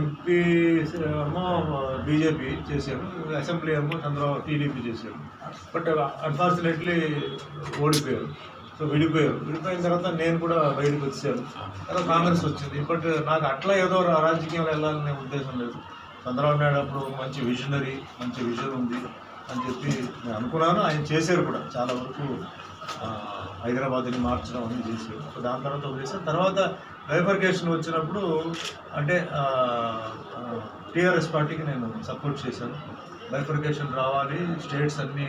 MP ఏమో BJP చేశారు. Assembly ఏమో చంద్రబాబు టీడీపీ చేశారు. బట్ అన్ఫార్చునేట్లీ ఓడిపోయారు. సో విడిపోయారు. విడిపోయిన తర్వాత నేను కూడా బయటకు వచ్చాను. తర్వాత కాంగ్రెస్ వచ్చింది. బట్ నాకు అట్లా ఏదో రాజకీయాలు వెళ్ళాలనే ఉద్దేశం లేదు. చంద్రబాబు నాయుడు అప్పుడు మంచి విజనరీ మంచి విజన్ ఉంది అని చెప్పి నేను అనుకున్నాను. ఆయన చేశారు కూడా చాలా వరకు. హైదరాబాద్ని మార్చడం అని చేసి దాని తర్వాత వదిలేసారు తర్వాత బైఫర్కేషన్ వచ్చినప్పుడు అంటే టీఆర్ఎస్ పార్టీకి నేను సపోర్ట్ చేశాను. బైఫర్కేషన్ రావాలి స్టేట్స్ అన్నీ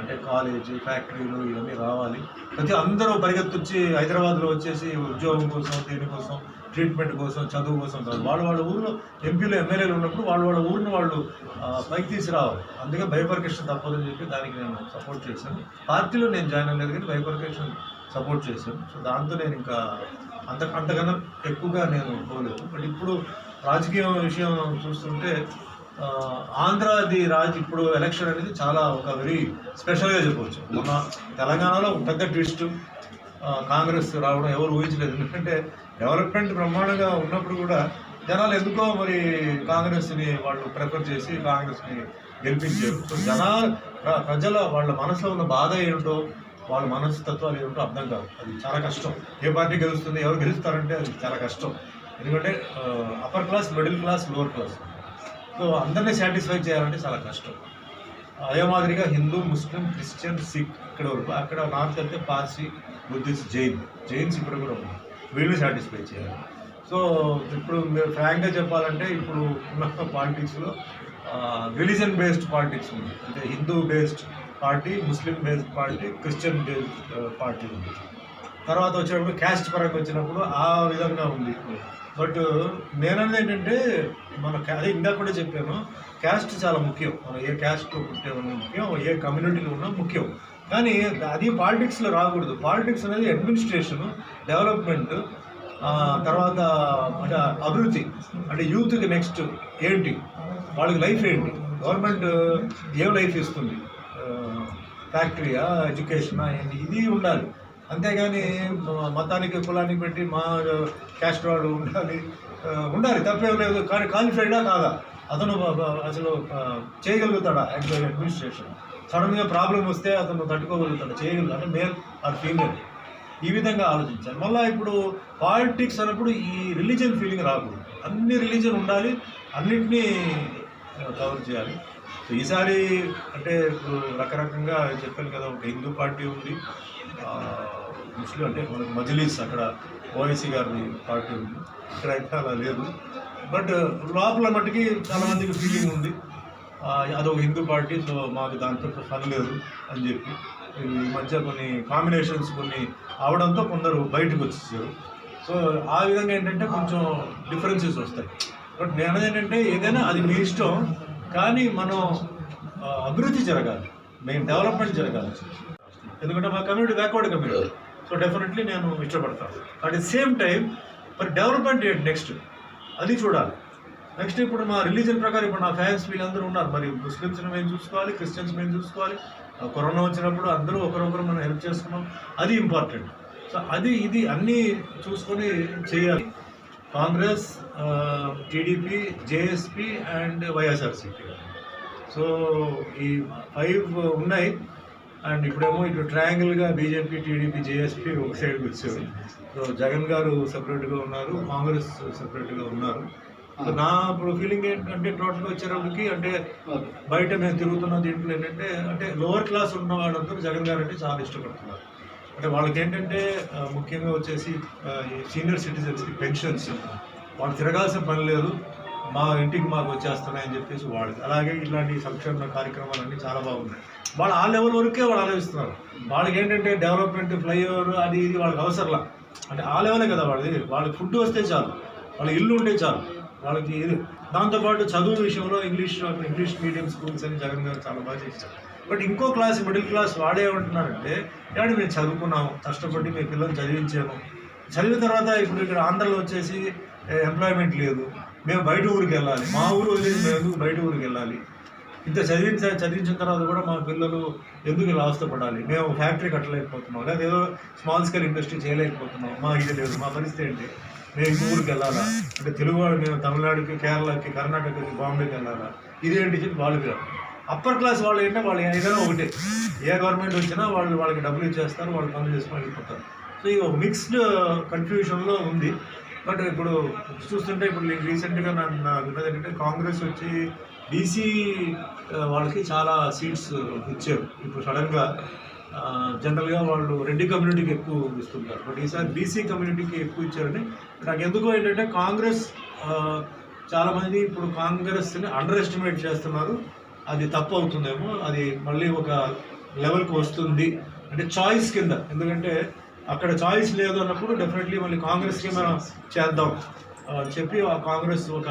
అంటే కాలేజీ ఫ్యాక్టరీలు ఇవన్నీ రావాలి. ప్రతి అందరూ పరిగెత్తొచ్చి హైదరాబాద్లో వచ్చేసి ఉద్యోగం కోసం దేనికోసం ట్రీట్మెంట్ కోసం చదువు కోసం కాదు వాళ్ళ వాళ్ళ ఊళ్ళో ఎంపీలు ఎమ్మెల్యేలు ఉన్నప్పుడు వాళ్ళ వాళ్ళ ఊరిని వాళ్ళు పైకి తీసుకురావాలి. అందుకే బైఫర్కేషన్ తప్పదని చెప్పి దానికి నేను సపోర్ట్ చేశాను. పార్టీలో నేను జాయిన్ అవ్వలేదు కానీ బైఫర్కేషన్ సపోర్ట్ చేశాను. సో దాంతో నేను ఇంకా అంత అంతకన్నా ఎక్కువగా నేను పోలేదు. బట్ ఇప్పుడు రాజకీయ విషయం చూస్తుంటే ఆ, ఆంధ్రాది రాజ్ ఇప్పుడు ఎలక్షన్ అనేది చాలా ఒక వెరీ స్పెషల్గా చెప్పవచ్చు. మన తెలంగాణలో పెద్ద ట్విస్ట్ కాంగ్రెస్ రావడం ఎవరు ఊహించలేదు. ఎందుకంటే డెవలప్మెంట్ బ్రహ్మాండంగా ఉన్నప్పుడు కూడా జనాలు ఎందుకో మరి కాంగ్రెస్ని వాళ్ళు ప్రిఫర్ చేసి కాంగ్రెస్ని గెలిపించారు. సో జనాలు ప్రజల వాళ్ళ మనసులో ఉన్న బాధ ఏమిటో వాళ్ళ మనస్తత్వాలు ఏమిటో అర్థం కాదు అది చాలా కష్టం. ఏ పార్టీ గెలుస్తుంది ఎవరు గెలుస్తారంటే అది చాలా కష్టం. ఎందుకంటే upper class middle class lower class so అందరినీ సాటిస్ఫై చేయాలంటే చాలా కష్టం. అదే మాదిరిగా హిందూ ముస్లిం క్రిస్టియన్ సిక్ ఇక్కడ వరకు అక్కడ నార్త్ వెళ్తే పార్సీ బుద్ధిస్ట్ జైన్. జైన్స్ ఇక్కడ కూడా ఉన్నారు. వీళ్ళు సాటిస్ఫై చేయాలి. సో ఇప్పుడు మీరు ఫ్రాంక్గా చెప్పాలంటే ఇప్పుడు ఉన్న పాలిటిక్స్లో రిలీజన్ బేస్డ్ పాలిటిక్స్ ఉంది. అంటే Hindu based party Muslim based party Christian based party ఉంది. తర్వాత వచ్చినప్పుడు క్యాస్ట్ పరంగా వచ్చినప్పుడు ఆ విధంగా ఉంది. బట్ నేనన్నది ఏంటంటే మన అదే ఇందాక కూడా చెప్పాను క్యాస్ట్ చాలా ముఖ్యం. మనం ఏ క్యాస్ట్లో పుట్టే ముఖ్యం ఏ కమ్యూనిటీలో ఉన్నా ముఖ్యం. కానీ అది పాలిటిక్స్లో రాకూడదు. పాలిటిక్స్ అనేది అడ్మినిస్ట్రేషన్ డెవలప్మెంట్ తర్వాత అంటే అభివృద్ధి అంటే యూత్కి నెక్స్ట్ ఏంటి? వాళ్ళకి లైఫ్ ఏంటి? గవర్నమెంట్ ఏం లైఫ్ ఇస్తుంది? ఫ్యాక్టరీయా ఎడ్యుకేషనా ఏంటి ఇది ఉండాలి. అంతేగాని మతానికి కులానికి పెట్టి మా క్యాస్ట్ వాడు ఉండాలి. ఉండాలి తప్పేం లేదు. కానీ క్వాలిఫైడా కాదా? అతను అసలు ఆ, చేయగలుగుతాడా అడ్మినిస్ట్రేషన్ సడన్గా ప్రాబ్లం వస్తే అతను తట్టుకోగలుగుతాడు? చేయగలుగుతాడు మేల్ ఆర్ ఫీమేల్ ఈ విధంగా ఆలోచించాలి. మళ్ళీ ఇప్పుడు పాలిటిక్స్ అన్నప్పుడు ఈ రిలీజియన్ ఫీలింగ్ రాకూడదు. అన్ని రిలీజియన్ ఉండాలి అన్నింటినీ కవర్ చేయాలి. ఈసారి అంటే ఇప్పుడు రకరకంగా చెప్పాను కదా ఒక హిందూ పార్టీ ఉంది. ముస్లిం అంటే మనకు మజ్లీస్ అక్కడ ఓవైసీ గారిని పార్టీ ఉంది. ఇక్కడ అయితే అలా లేదు. బట్ లోపల మట్టుకి చాలా మందికి ఫీలింగ్ ఉంది. అదొక హిందూ పార్టీ సో మాకు దాంతో పని లేదు అని చెప్పి. ఈ మధ్య కొన్ని కాంబినేషన్స్ కొన్ని అవడంతో కొందరు బయటకు వచ్చేసారు. సో ఆ విధంగా ఏంటంటే కొంచెం డిఫరెన్సెస్ వస్తాయి. బట్ నేను ఏంటంటే ఏదైనా అది మీ ఇష్టం కానీ మనం అభివృద్ధి జరగాలి. మెయిన్ డెవలప్మెంట్ జరగాలి. ఎందుకంటే మా community backward community so definitely నేను ఇష్టపడతాను. అట్ ది సేమ్ టైం మరి డెవలప్మెంట్ ఏంటి నెక్స్ట్ అది చూడాలి. నెక్స్ట్ ఇప్పుడు మా రిలీజన్ ప్రకారం ఇప్పుడు నా ఫ్యాన్స్ వీళ్ళందరూ ఉన్నారు. మరి ముస్లిమ్స్ని మేము చూసుకోవాలి క్రిస్టియన్స్ మేము చూసుకోవాలి. కరోనా వచ్చినప్పుడు అందరూ ఒకరొకరు మనం హెల్ప్ చేసుకున్నాం. అది ఇంపార్టెంట్ సో అది ఇది అన్నీ చూసుకొని చేయాలి. కాంగ్రెస్ టీడీపీ జేఎస్పీ అండ్ వైఎస్ఆర్సీపీ. సో ఈ ఫైవ్ ఉన్నాయి. అండ్ ఇప్పుడేమో ఇటు ట్రయాంగిల్గా బీజేపీ టీడీపీ జేఎస్పీ ఒక సైడ్కి వచ్చారు సో జగన్ గారు సపరేట్గా ఉన్నారు కాంగ్రెస్ సపరేట్గా ఉన్నారు. సో నా ఇప్పుడు ఫీలింగ్ ఏంటంటే టోటల్గా వచ్చేటప్పటికి అంటే బయట మేము తిరుగుతున్న దీంట్లో ఏంటంటే అంటే లోవర్ క్లాస్ ఉన్న వాళ్ళందరూ జగన్ గారు అంటే చాలా ఇష్టపడుతున్నారు. అంటే వాళ్ళకి ఏంటంటే ముఖ్యంగా వచ్చేసి సీనియర్ సిటిజన్స్కి పెన్షన్స్ వాళ్ళు తిరగాల్సిన పని లేదు మా ఇంటికి మాకు వచ్చేస్తున్నాయని చెప్పేసి వాళ్ళకి. అలాగే ఇలాంటి సంక్షేమ కార్యక్రమాలన్నీ చాలా బాగున్నాయి. వాళ్ళు ఆ లెవెల్ వరకే వాళ్ళు ఆలోచిస్తున్నారు. వాళ్ళకి ఏంటంటే డెవలప్మెంట్ ఫ్లైఓవర్ అది ఇది వాళ్ళకి అవసరంలా. అంటే ఆ లెవెలే కదా వాళ్ళది. వాళ్ళకి ఫుడ్ వస్తే చాలు. వాళ్ళ ఇల్లు ఉంటే చాలు. వాళ్ళకి ఇది. దాంతోపాటు చదువు విషయంలో ఇంగ్లీష్ ఇంగ్లీష్ మీడియం స్కూల్స్ అని జగన్ గారు చాలా బాగా చేశారు. బట్ ఇంకో క్లాస్ మిడిల్ క్లాస్ వాడే ఉంటున్నారంటే ఏమంటే మేము చదువుకున్నాము కష్టపడి మీ పిల్లలు చదివించాము. చదివిన తర్వాత ఇప్పుడు ఇక్కడ ఆంధ్రలో వచ్చేసి ఎంప్లాయ్మెంట్ లేదు. మేము బయట ఊరికి వెళ్ళాలి. మా ఊరు వదిలి మేము బయట ఊరికి వెళ్ళాలి. ఇంత చదివించ చదివించిన తర్వాత కూడా మా పిల్లలు ఎందుకు ఇలా అవస్థపడాలి? మేము ఫ్యాక్టరీ కట్టలేకపోతున్నాం లేదా ఏదో స్మాల్ స్కేల్ ఇండస్ట్రీ చేయలేకపోతున్నాం. మా ఇది లేదు మా పరిస్థితి ఏంటి? మేము ఇంకో ఊరికి వెళ్ళాలా? అంటే తెలుగు వాడు మేము తమిళనాడుకి కేరళకి కర్ణాటకకి బాంబేకి వెళ్ళాలా? ఇదేంటి చెప్పి వాళ్ళు అప్పర్ క్లాస్ వాళ్ళు ఏంటంటే వాళ్ళు ఏదైనా ఒకటే ఏ గవర్నమెంట్ వచ్చినా వాళ్ళు వాళ్ళకి డబ్బులు ఇచ్చేస్తారు వాళ్ళు పనులు చేసుకుని వెళ్ళిపోతారు. సో ఇది ఒక మిక్స్డ్ కన్ఫ్యూషన్లో ఉంది. బట్ ఇప్పుడు చూస్తుంటే ఇప్పుడు రీసెంట్గా నన్ను నాకు ఏంటంటే కాంగ్రెస్ వచ్చి బీసీ వాళ్ళకి చాలా సీట్స్ ఇచ్చారు. ఇప్పుడు సడన్గా జనరల్గా వాళ్ళు రెడ్డి కమ్యూనిటీకి ఎక్కువ ఇస్తుంటారు. బట్ ఈసారి బీసీ కమ్యూనిటీకి ఎక్కువ ఇచ్చారని నాకు ఎందుకో ఏంటంటే కాంగ్రెస్ చాలామంది ఇప్పుడు కాంగ్రెస్ని అండర్ ఎస్టిమేట్ చేస్తున్నారు. అది తప్పు అవుతుందేమో అది మళ్ళీ ఒక లెవెల్కి వస్తుంది. అంటే చాయిస్ కింద. ఎందుకంటే అక్కడ చాయిస్ లేదు అన్నప్పుడు డెఫినెట్లీ మళ్ళీ కాంగ్రెస్కి మనం చేద్దాం. చెప్పి ఆ కాంగ్రెస్ ఒక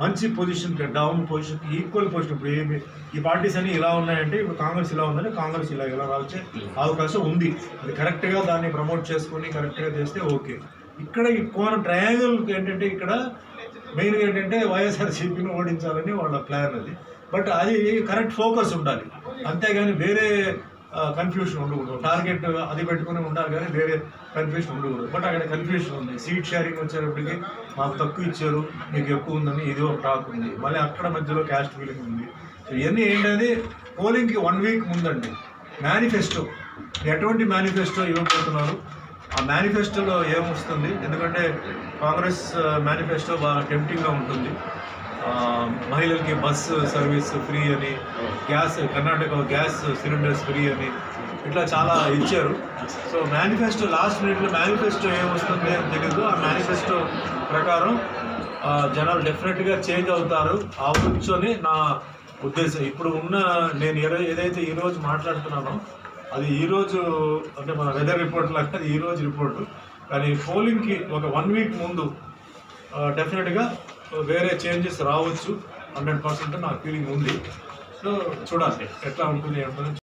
మంచి పొజిషన్కి డౌన్ పొజిషన్కి ఈక్వల్ పొజిషన్ ఇప్పుడు ఏమి ఈ పార్టీస్ అన్ని ఇలా ఉన్నాయంటే ఇప్పుడు కాంగ్రెస్ ఇలా ఉందని కాంగ్రెస్ ఇలా ఇలా వచ్చే అవకాశం ఉంది. అది కరెక్ట్గా దాన్ని ప్రమోట్ చేసుకొని కరెక్ట్గా చేస్తే ఓకే ఇక్కడ ఈ కోన ట్రయాంగిల్ ఏంటంటే ఇక్కడ మెయిన్గా ఏంటంటే వైఎస్ఆర్సీపీని ఓడించాలని వాళ్ళ ప్లాన్ అది. బట్ అది కరెక్ట్ ఫోకస్ ఉండాలి. అంతేగాని వేరే కన్ఫ్యూషన్ ఉండకూడదు. టార్గెట్ అది పెట్టుకుని ఉండాలి కానీ వేరే కన్ఫ్యూషన్ ఉండకూడదు. బట్ అక్కడ కన్ఫ్యూషన్ ఉంది. సీట్ షేరింగ్ వచ్చేటప్పటికి మాకు తక్కువ ఇచ్చారు మీకు ఎక్కువ ఉందని ఇది ఒక టాక్ ఉంది. మళ్ళీ అక్కడ మధ్యలో క్యాస్ట్ ఫీలింగ్ ఉంది. సో ఇవన్నీ ఏంటంటే పోలింగ్కి వన్ వీక్ ముందండి. మేనిఫెస్టో ఎటువంటి మేనిఫెస్టో ఇవ్వబోతున్నారు? ఆ మేనిఫెస్టోలో ఏమొస్తుంది ఎందుకంటే కాంగ్రెస్ మేనిఫెస్టో uh, బాగా టెంప్టింగ్గా ఉంటుంది. మహిళలకి బస్సు సర్వీస్ ఫ్రీ అని gas Karnataka gas cylinders free అని ఇట్లా చాలా ఇచ్చారు. సో మేనిఫెస్టో లాస్ట్ మినిట్లో మేనిఫెస్టో ఏమొస్తుంది అని తెలియదు ఆ మేనిఫెస్టో ప్రకారం జనాలు డెఫినెట్గా చేంజ్ అవుతారు. అవ్వచ్చు అని నా ఉద్దేశం ఇప్పుడు ఉన్న నేను ఏదైతే ఈరోజు మాట్లాడుతున్నానో అది ఈరోజు అంటే మన వెదర్ రిపోర్ట్ లాగా అది ఈరోజు రిపోర్టు కానీ పోలింగ్కి ఒక వన్ వీక్ ముందు డెఫినెట్గా వేరే చేంజెస్ రావచ్చు హండ్రెడ్ పర్సెంట్ నాకు ఫీలింగ్ ఉంది. సో చూడాలి ఎట్లా ఉంటుంది ఏంటో